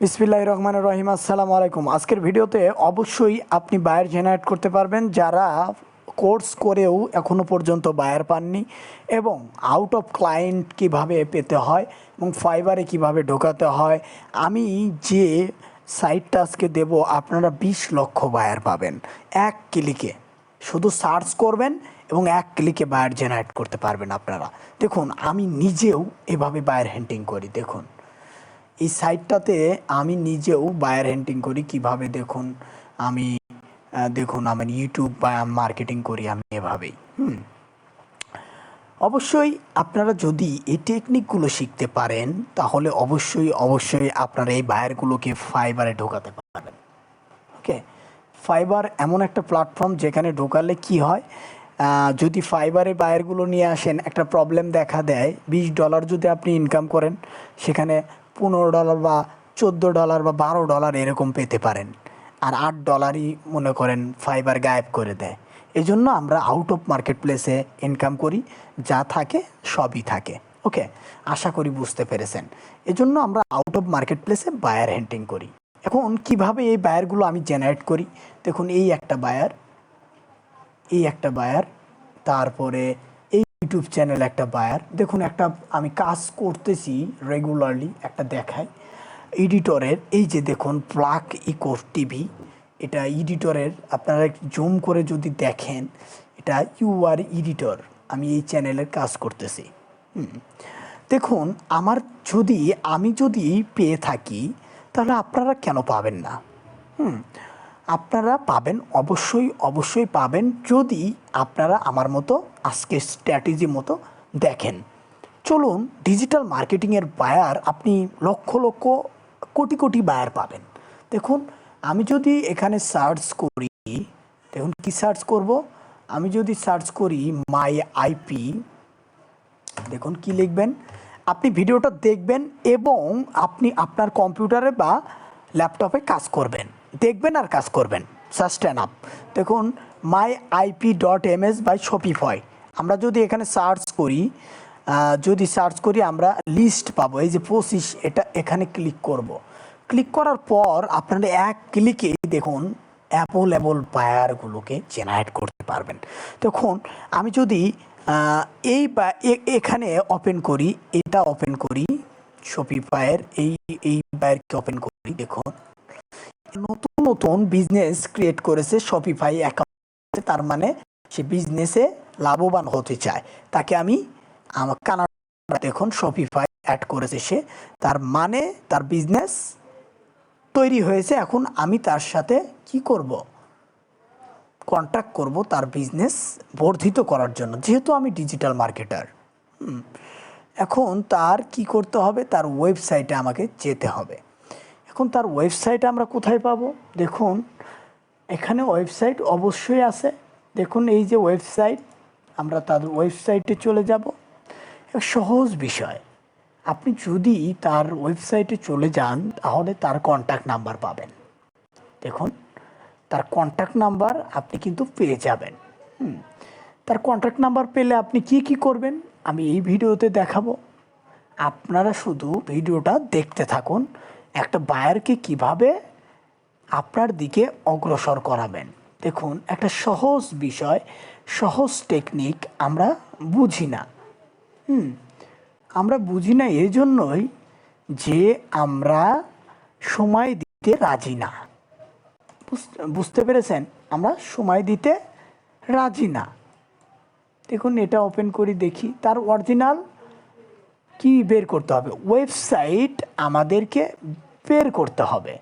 বিসমিল্লাহ রহমান রহিম, আসসালামু আলাইকুম। আজকের ভিডিওতে অবশ্যই আপনি বায়ার জেনারেট করতে পারবেন, যারা কোর্স করেও এখনও পর্যন্ত বায়ার পাননি এবং আউট অফ ক্লায়েন্ট কীভাবে পেতে হয় এবং ফাইবারে কীভাবে ঢোকাতে হয়, আমি যে সাইটটা আজকে দেব, আপনারা বিশ লক্ষ বায়ার পাবেন। এক ক্লিকে শুধু সার্চ করবেন এবং এক ক্লিকে বায়ার জেনারেট করতে পারবেন আপনারা। দেখুন, আমি নিজেও এভাবে বায়ার হ্যান্ডিং করি, দেখুন। এই সাইটটাতে আমি নিজেও বায়ার হ্যান্ডিং করি। কীভাবে দেখুন, আমি দেখুন, আমি ইউটিউব বা মার্কেটিং করি আমি এভাবেই, হুম। অবশ্যই আপনারা যদি এই টেকনিকগুলো শিখতে পারেন, তাহলে অবশ্যই অবশ্যই আপনারা এই বায়ারগুলোকে ফাইবারে ঢোকাতে পারবেন। ওকে ফাইবার এমন একটা প্ল্যাটফর্ম যেখানে ঢোকালে কি হয় যদি ফাইবারে বায়ারগুলো নিয়ে আসেন, একটা প্রবলেম দেখা দেয়। বিশ ডলার যদি আপনি ইনকাম করেন, সেখানে পনেরো ডলার বা চোদ্দ ডলার বা বারো ডলার এরকম পেতে পারেন। আর আট ডলারই মনে করেন ফাইবার গায়েব করে দেয়। এজন্য আমরা আউট অফ মার্কেট প্লেসে ইনকাম করি, যা থাকে সবই থাকে। ওকে আশা করি বুঝতে পেরেছেন। এজন্য আমরা আউট অফ মার্কেট প্লেসে বায়ার হ্যান্ডিং করি। এখন কীভাবে এই বায়ারগুলো আমি জেনারেট করি? দেখুন, এই একটা বায়ার এই একটা বায়ার তারপরে এই ইউটিউব চ্যানেল একটা বায়ার দেখুন একটা, আমি কাজ করতেছি রেগুলারলি একটা দেখাই এডিটরের এই যে দেখুন প্লাক ইকো টিভি এটা এডিটরের আপনারা জুম করে যদি দেখেন, এটা ইউআর এডিটর আমি এই চ্যানেলের কাজ করতেছি। দেখুন, আমার যদি, আমি যদি পেয়ে থাকি, তাহলে আপনারা কেন পাবেন না? হুম। আপনারা পাবেন, অবশ্যই অবশ্যই পাবেন যদি আপনারা আমার মতো আজকে স্ট্র্যাটেজি মতো দেখেন। চলুন ডিজিটাল মার্কেটিংয়ের বায়ার আপনি লক্ষ লক্ষ, কোটি কোটি বায়ার পাবেন। দেখুন, আমি যদি এখানে সার্চ করি, দেখুন কি সার্চ করব? আমি যদি সার্চ করি মাই আইপি দেখুন কি লিখবেন? আপনি ভিডিওটা দেখবেন এবং আপনি আপনার কম্পিউটারে বা ল্যাপটপে কাজ করবেন। দেখবেন আর কাজ করবেন। সাস্টেন আপ দেখুন my IP dot M S by Shopify আমরা যদি এখানে সার্চ করি যদি সার্চ করি, আমরা লিস্ট পাবো। এই যে পঁচিশ, এটা এখানে ক্লিক করব। ক্লিক করার পর আপনারা এক ক্লিকে দেখুন অ্যাপল অ্যাপল বায়ারগুলোকে জেনারেট করতে পারবেন। দেখুন, আমি যদি এই বা এখানে ওপেন করি, এটা ওপেন করি শপিফায়ের এই এই বায়ারকে ওপেন করি, দেখুন। নতুন নতুন বিজনেস ক্রিয়েট করেছে শপিফাই অ্যাকাউন্টে তার মানে সে বিজনেসে লাভবান হতে চায়। তাকে আমি আমার কানাডা দেখুন শপিফাই অ্যাড করেছে সে। তার মানে তার বিজনেস তৈরি হয়েছে। এখন আমি তার সাথে কি করব? কন্ট্যাক্ট করব তার বিজনেস বর্ধিত করার জন্য, যেহেতু আমি ডিজিটাল মার্কেটার এখন তার কি করতে হবে? তার ওয়েবসাইটে আমাকে যেতে হবে। এখন তার ওয়েবসাইট আমরা কোথায় পাবো? দেখুন, এখানে ওয়েবসাইট অবশ্যই আছে। দেখুন, এই যে ওয়েবসাইট আমরা তার ওয়েবসাইটে চলে যাব। এক সহজ বিষয়, আপনি যদি তার ওয়েবসাইটে চলে যান, তাহলে তার কন্ট্যাক্ট নাম্বার পাবেন। দেখুন, তার কন্ট্যাক্ট নাম্বার আপনি কিন্তু পেয়ে যাবেন। তার কন্ট্যাক্ট নাম্বার পেলে আপনি কি কি করবেন? আমি এই ভিডিওতে দেখাবো। আপনারা শুধু ভিডিওটা দেখতে থাকুন। একটা বায়ারকে কীভাবে আপনার দিকে অগ্রসর করাবেন? দেখুন, একটা সহজ বিষয়, সহজ টেকনিক আমরা বুঝি না। হুম, আমরা বুঝি না এই জন্যই যে আমরা সময় দিতে রাজি না। বুঝ- বুঝতে পেরেছেন? আমরা সময় দিতে রাজি না। দেখুন, এটা ওপেন করি দেখি। তার অরিজিনাল কি বের করতে হবে? ওয়েবসাইট আমাদেরকে বের করতে হবে।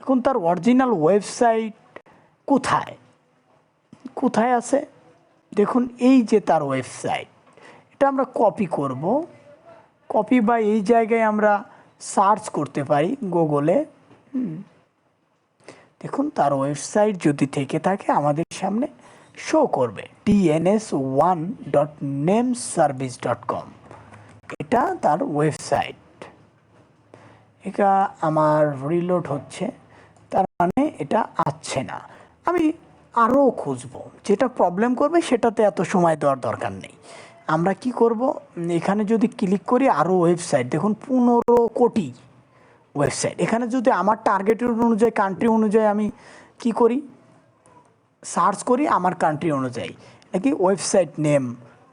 এখন তার অরিজিনাল ওয়েবসাইট কোথায়? কোথায় আছে? দেখুন, এই যে তার ওয়েবসাইট এটা আমরা কপি করব। কপি বা এই জায়গায় আমরা সার্চ করতে পারি গুগলে দেখুন, তার ওয়েবসাইট যদি থেকে থাকে, আমাদের সামনে শো করবে। DNS one dot name service dot com এটা তার ওয়েবসাইট এটা আমার রিলোড হচ্ছে, তার মানে এটা আসছে না। আমি আরও খুঁজবো, যেটা প্রবলেম করবে সেটাতে এত সময় দেওয়ার দরকার নেই। আমরা কি করব? এখানে যদি ক্লিক করি আরও ওয়েবসাইট দেখুন পনেরো কোটি ওয়েবসাইট এখানে যদি আমার টার্গেটের অনুযায়ী কান্ট্রি অনুযায়ী আমি কি করি? সার্চ করি আমার কান্ট্রি অনুযায়ী। নাকি website name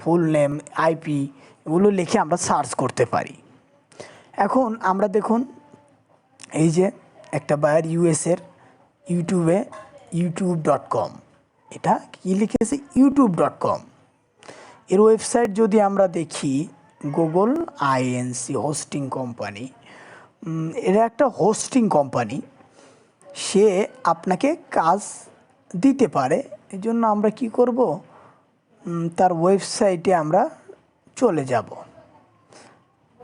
full name IP এগুলো লিখে আমরা সার্চ করতে পারি। এখন আমরা দেখুন এই যে একটা বায়ার ইউএসের ইউটিউবে ইউটিউব ডট কম। এটা কী লিখেছে? YouTube dot com. এর ওয়েবসাইট যদি আমরা দেখি, গুগল আইএনসি হোস্টিং কোম্পানি। এরা একটা হোস্টিং কোম্পানি। সে আপনাকে কাজ দিতে পারে। এই জন্য আমরা কি করব? তার ওয়েবসাইটে আমরা চলে যাব।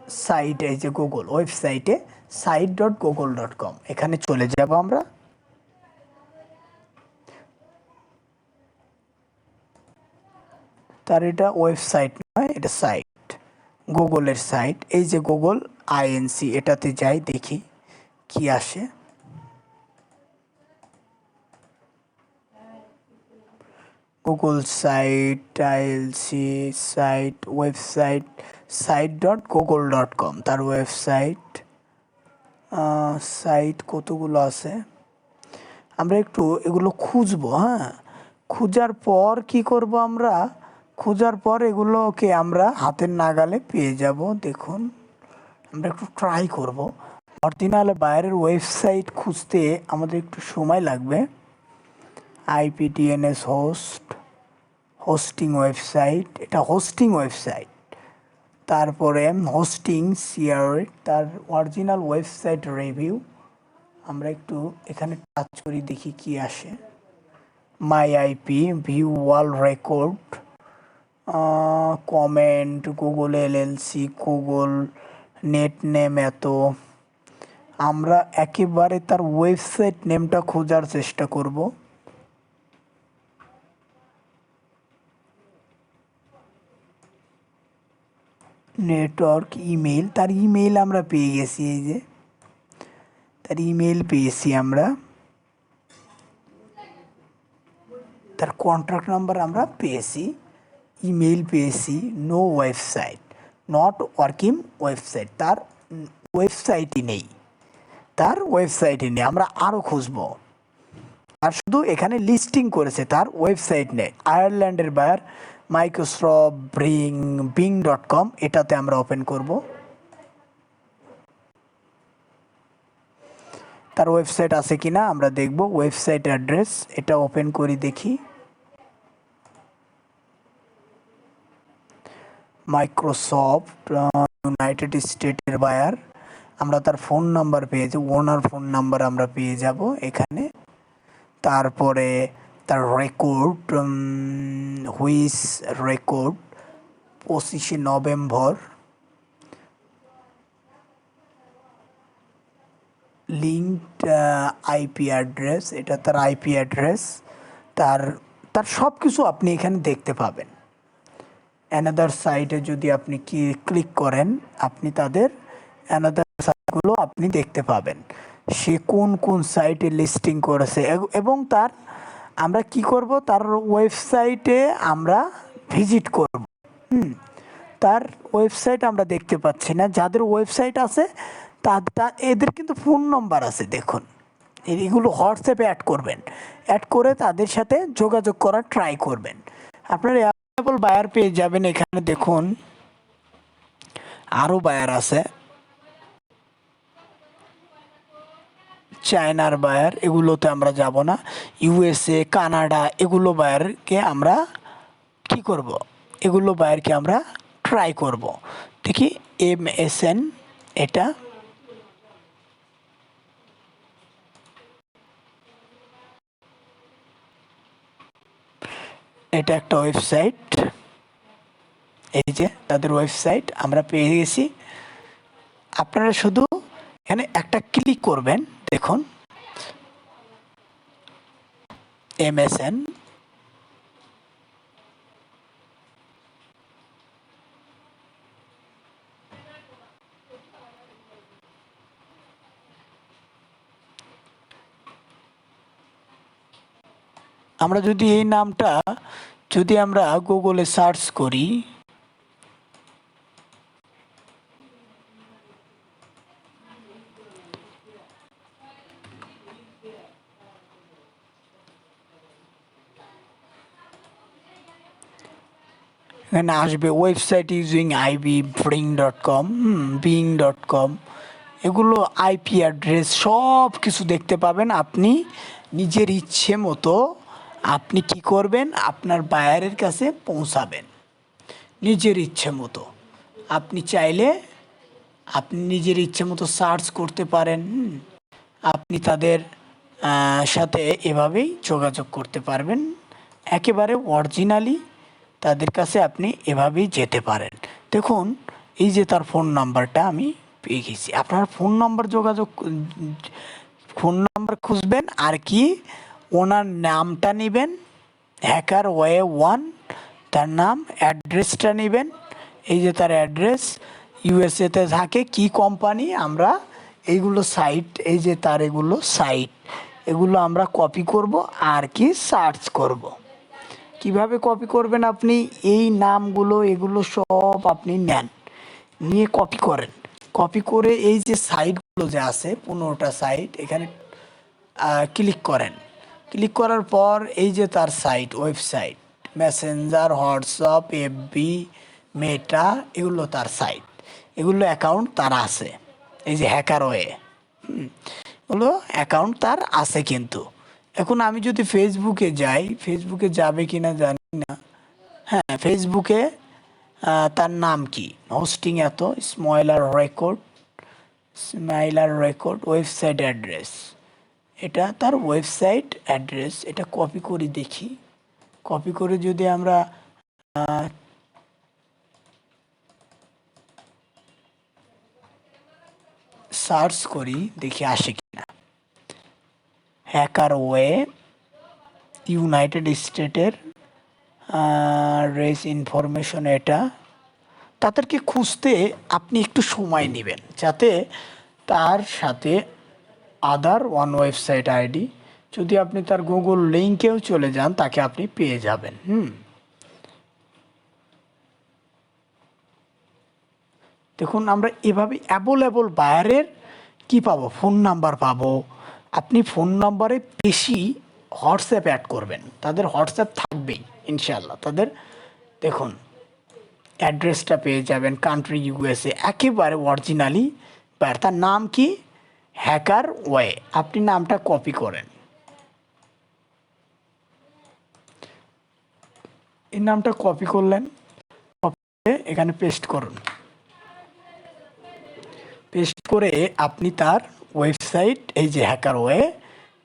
সাইট যে গুগল ওয়েবসাইটে site dot Google dot com এখানে চলে যাব আমরা। তার এটা ওয়েবসাইট নয়, এটা সাইট। গুগলের সাইট। এই যে গুগল আইএনসি এটাতে যাই, দেখি কি আসে। Google site ILC site, website, site dot Google dot com. তার ওয়েবসাইট সাইট কতগুলো আছে? আমরা একটু এগুলো খুঁজবো হ্যাঁ? খুঁজার পর কি করব আমরা? খোঁজার পর এগুলোকে আমরা হাতের নাগালে পেয়ে যাব, দেখুন। আমরা একটু ট্রাই করব। অরিজিনাল বাইরের ওয়েবসাইট খুঁজতে আমাদের একটু সময় লাগবে। IP DNS host hosting website এটা হোস্টিং ওয়েবসাইট তারপরে হোস্টিং সিআর তার অরিজিনাল ওয়েবসাইট রিভিউ আমরা একটু এখানে টাচ করি, দেখি কি আসে। My IP view wall record comment Google LLC Google net name এত। আমরা একেবারে তার ওয়েবসাইট নেমটা খোঁজার চেষ্টা করব। নেটওয়ার্ক ইমেল তার ইমেল আমরা পেয়ে গেছি এই যে। তার ইমেল পেয়েছি আমরা। তার কন্ট্রাক্ট নাম্বার আমরা পেয়েছি। ইমেল পেয়েছি no website not working website তার ওয়েবসাইটই নেই। তার ওয়েবসাইটই নেই। আমরা আরও খুঁজবো। আর শুধু এখানে লিস্টিং করেছে, তার ওয়েবসাইট নেই। আয়ারল্যান্ডের buyer Microsoft Bing dot com এটাতে আমরা ওপেন করব। তার ওয়েবসাইট আছে কিনা আমরা দেখব। ওয়েবসাইট অ্যাড্রেস এটা ওপেন করি দেখি। মাইক্রোসফট ইউনাইটেড স্টেটের বায়ার আমরা তার ফোন নাম্বার পেয়ে পেয়েছি ওনার ফোন নাম্বার আমরা পেয়ে যাব এখানে। তারপরে তার রেকর্ড হুইস রেকর্ড পঁচিশে নভেম্বর। লিঙ্কড আইপি অ্যাড্রেস এটা তার আইপি অ্যাড্রেস তার তার সব কিছু আপনি এখানে দেখতে পাবেন। অ্যানাদার সাইটে যদি আপনি কি ক্লিক করেন, আপনি তাদের অ্যানাদার সাইটগুলো আপনি দেখতে পাবেন। সে কোন কোন সাইটে লিস্টিং করেছে এবং তার আমরা কি করব? তার ওয়েবসাইটে আমরা ভিজিট করব। হুম, তার ওয়েবসাইট আমরা দেখতে পাচ্ছি না। যাদের ওয়েবসাইট আছে তা- এদের কিন্তু ফোন নম্বর আছে, দেখুন। এগুলো হোয়াটসঅ্যাপে অ্যাড করবেন। অ্যাড করে তাদের সাথে যোগাযোগ করার ট্রাই করবেন। আপনার অ্যাভেলেবল বায়ার পেয়ে যাবেন এখানে, দেখুন। আরও বায়ার আছে। চায়নার বায়ার এগুলোতে আমরা যাব না। ইউএসএ কানাডা এগুলো বায়ারকে আমরা কি করব? এগুলো বায়ারকে আমরা ট্রাই করব। দেখি এম এস এন এটা। এটা একটা ওয়েবসাইট এই যে, তাদের ওয়েবসাইট আমরা পেয়ে গেছি। আপনারা শুধু এখানে একটা ক্লিক করবেন। দেখুন। এমএসএন আমরা যদি এই নামটা যদি আমরা গুগলে সার্চ করি এখানে আসবে website using IB bring dot com Bing dot com এগুলো আইপি অ্যাড্রেস সব কিছু দেখতে পাবেন আপনি নিজের ইচ্ছে মতো। আপনি কি করবেন? আপনার বায়ারের কাছে পৌঁছাবেন নিজের ইচ্ছে মতো। আপনি চাইলে আপনি নিজের ইচ্ছে মতো সার্চ করতে পারেন আপনি তাদের সাথে এভাবেই যোগাযোগ করতে পারবেন। একেবারে অরিজিনালি তাদের কাছে আপনি এভাবেই যেতে পারেন। দেখুন, এই যে তার ফোন নাম্বারটা আমি পেয়ে গেছি। আপনার ফোন নাম্বার যোগাযোগ ফোন নাম্বার খুঁজবেন আর কি ওনার নামটা নেবেন হ্যাকার ওয়ে ওয়ান তার নাম অ্যাড্রেসটা নেবেন। এই যে তার অ্যাড্রেস ইউএসএতে থাকে কি কোম্পানি আমরা এইগুলো সাইট এই যে তার এগুলো সাইট এগুলো আমরা কপি করব আর কি সার্চ করব। কীভাবে কপি করবেন আপনি? এই নামগুলো, এগুলো সব আপনি নেন। নিয়ে কপি করেন। কপি করে এই যে সাইটগুলো যে আছে, পনেরোটা সাইট এখানে ক্লিক করেন। ক্লিক করার পর এই যে তার site website Messenger WhatsApp FB Meta এগুলো তার সাইট এগুলো অ্যাকাউন্ট তার আছে। এই যে হ্যাকার ওয়ে এগুলো অ্যাকাউন্ট তার আছে কিন্তু। এখন আমি যদি ফেসবুকে যাই ফেসবুকে যাবে কি না জানি না। হ্যাঁ ফেসবুকে তার নাম কি? হোস্টিং এত similar record similar record website address এটা তার ওয়েবসাইট অ্যাড্রেস এটা কপি করে দেখি। কপি করে যদি আমরা সার্চ করি, দেখি আসে কিনা হ্যাকার ওয়ে, ইউনাইটেড স্টেটের রেস ইনফরমেশন এটা। তাদেরকে খুঁজতে আপনি একটু সময় নেবেন, যাতে তার সাথে আদার ওয়ান ওয়েবসাইট আইডি, যদি আপনি তার গুগল লিঙ্কেও চলে যান, তাকে আপনি পেয়ে যাবেন, হুম। দেখুন, আমরা এভাবে অ্যাভেলেবল বায়ারের কি পাবো? ফোন নাম্বার পাবো আপনি ফোন নাম্বারে বেশি হোয়াটসঅ্যাপ অ্যাড করবেন। তাদের হোয়াটসঅ্যাপ থাকবেই ইনশাল্লাহ তাদের, দেখুন, অ্যাড্রেসটা পেয়ে যাবেন কান্ট্রি ইউএসএ একেবারে অরিজিনালি বায়ার তার নাম কি? হ্যাকার ওয়ে আপনি নামটা কপি করেন। এই নামটা কপি করলেন কপি এখানে পেস্ট করুন। পেস্ট করে আপনি তার ওয়েবসাইট, এই যে হ্যাকার ওয়ে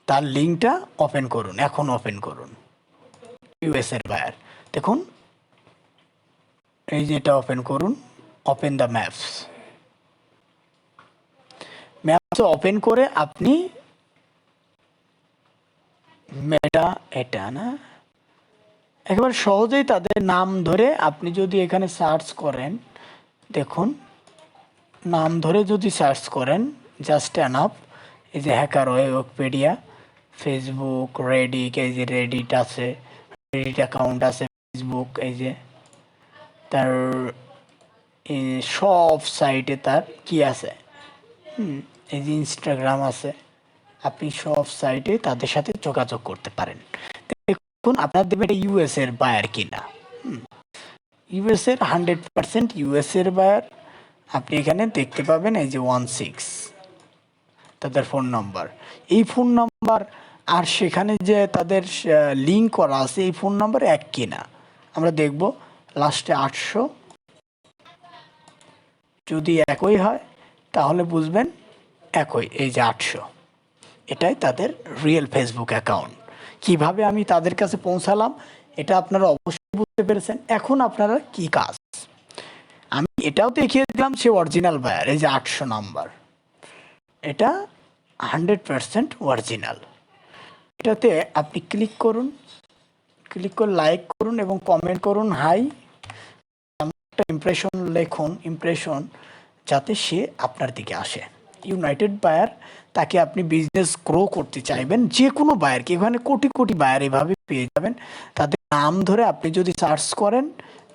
তার লিঙ্কটা ওপেন করুন, এখন ওপেন করুন। ইউএসের বায়ার দেখুন। এই যে এটা ওপেন করুন open the maps maps open করে আপনি মেটা এটা না? একেবারে সহজেই তাদের নাম ধরে আপনি যদি এখানে সার্চ করেন, দেখুন। নাম ধরে যদি সার্চ করেন জাস্ট অ্যানাফ এই যে Hacker Way Wikipedia Facebook Reddit এই যে রেডিট আছে রেডিট অ্যাকাউন্ট আছে ফেসবুক এই যে। তার সব সাইটে তার কি আছে? এই যে ইনস্টাগ্রাম আছে। আপনি সব সাইটে তাদের সাথে যোগাযোগ করতে পারেন। দেখুন, আপনার দেবে এটা ইউএস এর বায়ার কিনা। ইউএস এর হান্ড্রেড পার্সেন্ট ইউএস এর বায়ার আপনি এখানে দেখতে পাবেন এই যে ওয়ান সিক্স তাদের ফোন নাম্বার এই ফোন নাম্বার আর সেখানে যে তাদের লিঙ্ক করা আছে, এই ফোন নাম্বার এক কিনা। আমরা দেখব লাস্টে আটশো। যদি একই হয়, তাহলে বুঝবেন একই, এই যে আটশো। এটাই তাদের রিয়েল ফেসবুক অ্যাকাউন্ট কীভাবে আমি তাদের কাছে পৌঁছালাম, এটা আপনারা অবশ্যই বুঝতে পেরেছেন। এখন আপনারা কি কাজ? আমি এটাও দেখিয়ে দিলাম সে অরিজিনাল বায়ার এই যে আটশো নাম্বার এটা হান্ড্রেড পারসেন্ট অরিজিনাল এটাতে আপনি ক্লিক করুন ক্লিক করে লাইক করুন এবং কমেন্ট করুন হাই একটা ইমপ্রেশন লেখুন ইমপ্রেশন যাতে সে আপনার দিকে আসে। ইউনাইটেড বায়ার তাকে আপনি বিজনেস গ্রো করতে চাইবেন যে কোনো বায়ারকে এখানে কোটি কোটি বায়ার এভাবে পেয়ে যাবেন। তাদের নাম ধরে আপনি যদি সার্চ করেন,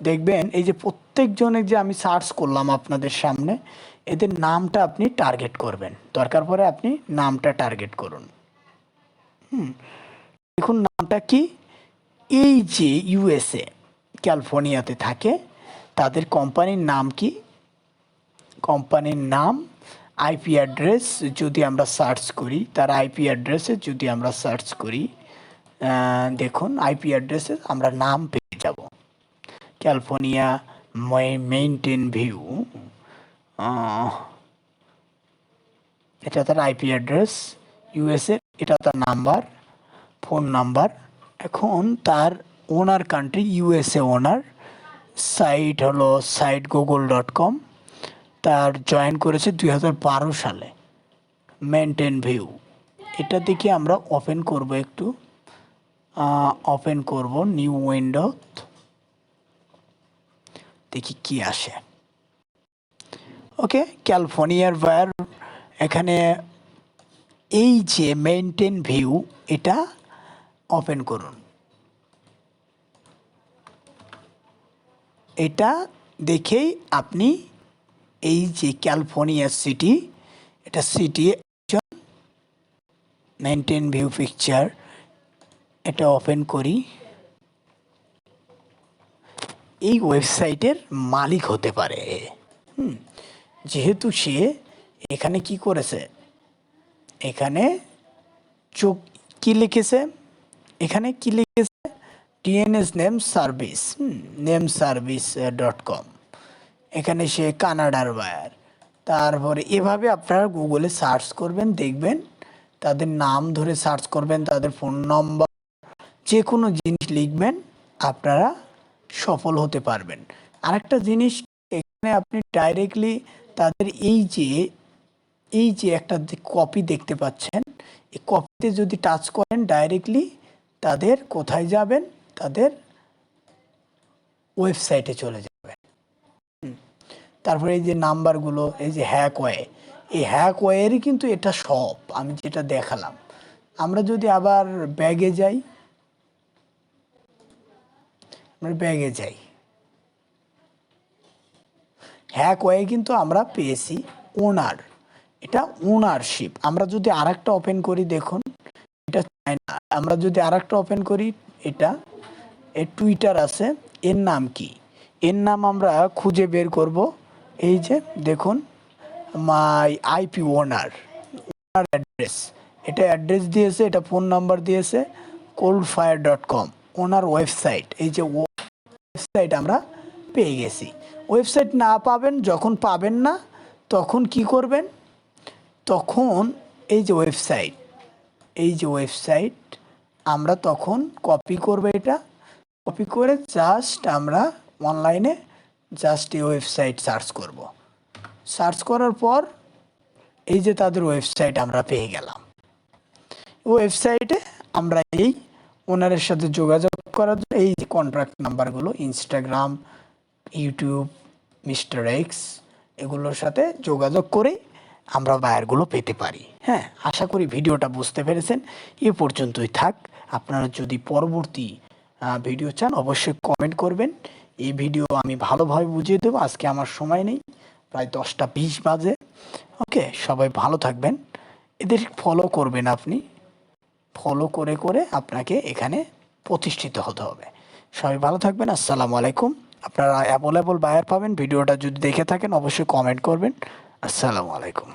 দেখবেন এই যে প্রত্যেকজনের যে আমি সার্চ করলাম আপনাদের সামনে এদের নামটা আপনি টার্গেট করবেন। দরকার পড়ে আপনি নামটা টার্গেট করুন। হুম। দেখুন নামটা কি? এই যে ইউএসএ ক্যালিফোর্নিয়াতে থাকে, তাদের কোম্পানির নাম কি? কোম্পানির নাম আইপি অ্যাড্রেস যদি আমরা সার্চ করি, তার আইপি অ্যাড্রেসে যদি আমরা সার্চ করি দেখুন আইপি অ্যাড্রেসে আমরা নাম পেয়ে যাব। ক্যালিফোর্নিয়া মেইনটেন ভিউ এটা তার আইপি অ্যাড্রেস ইউএসএ এটা তার নাম্বার ফোন নাম্বার এখন তার owner country USA owner site হলো সাইট গুগল ডট কম তার জয়েন করেছে দুই হাজার বারো সালে মেনটেন ভিউ এটা দেখে আমরা ওপেন করব একটু ওপেন করব নিউ উইন্ডো দেখি কি আসে। ওকে? ক্যালিফোর্নিয়ার বায়ার এখানে এই যে মেনটেন ভিউ এটা ওপেন করুন। এটা দেখেই আপনি এই যে ক্যালিফোর্নিয়া সিটি এটা সিটি মেনটেন ভিউ পিকচার এটা ওপেন করি। এই ওয়েবসাইটের মালিক হতে পারে। হুম। যেহেতু সে এখানে কি করেছে? এখানে চোখ কি লিখেছে? এখানে কি লিখেছে? DNS name service name service dot com এখানে সে কানাডার বায়ার তারপরে এভাবে আপনারা গুগলে সার্চ করবেন, দেখবেন তাদের নাম ধরে সার্চ করবেন, তাদের ফোন নম্বর যে কোনো জিনিস লিখবেন, আপনারা সফল হতে পারবেন। আরেকটা জিনিস, এখানে আপনি ডাইরেক্টলি তাদের এই যে এই যে একটা কপি দেখতে পাচ্ছেন এই কপিতে যদি টাচ করেন ডাইরেক্টলি তাদের কোথায় যাবেন? তাদের ওয়েবসাইটে চলে যাবেন। তারপরে এই যে নাম্বারগুলো, এই যে হ্যাক ওয়ে এই হ্যাক ওয়েরই কিন্তু এটা সব আমি যেটা দেখালাম। আমরা যদি আবার ব্যাগে যাই, আমরা ব্যাগে যাই। হ্যাক ওয়ে কিন্তু আমরা পেয়েছি ওনার এটা ওনারশিপ আমরা যদি আরেকটা ওপেন করি, দেখুন, এটা চায়না। আমরা যদি আরেকটা ওপেন করি, এটা, এ টুইটার আছে, এর নাম কি? এর নাম আমরা খুঁজে বের করব। এই যে, দেখুন, my IP owner owner address. এটা অ্যাড্রেস দিয়েছে, এটা ফোন নাম্বার দিয়েছে cold fire dot com owner website. এই যে, ওয়েবসাইট আমরা পেয়ে গেছি। ওয়েবসাইট না পাবেন, যখন পাবেন না, তখন কি করবেন? তখন এই যে ওয়েবসাইট, এই যে ওয়েবসাইট, আমরা তখন কপি করব এটা। কপি করে জাস্ট আমরা অনলাইনে জাস্ট এই ওয়েবসাইট সার্চ করব। সার্চ করার পর এই যে তাদের ওয়েবসাইট আমরা পেয়ে গেলাম। ওয়েবসাইটে আমরা এই ওনারের সাথে যোগাযোগ করার জন্য এই কন্ট্রাক্ট নাম্বারগুলো ইনস্টাগ্রাম ইউটিউব মিস্টার এক্স এগুলোর সাথে যোগাযোগ করে আমরা বায়ারগুলো পেতে পারি। হ্যাঁ আশা করি ভিডিওটা বুঝতে পেরেছেন। এ পর্যন্তই থাক। আপনারা যদি পরবর্তী ভিডিও চান, অবশ্যই কমেন্ট করবেন। এই ভিডিও আমি ভালোভাবে বুঝিয়ে দেবো। আজকে আমার সময় নেই। প্রায় দশটা বিশ বাজে। ওকে সবাই ভালো থাকবেন। এদের ফলো করবেন আপনি। ফলো করে করে আপনাকে এখানে প্রতিষ্ঠিত হতে হবে। সবাই ভালো থাকবেন। আসসালামু আলাইকুম। আপনারা অ্যাভেলেবল বায়ার পাবেন। ভিডিওটা যদি দেখে থাকেন অবশ্যই কমেন্ট করবেন। আসসালামু আলাইকুম।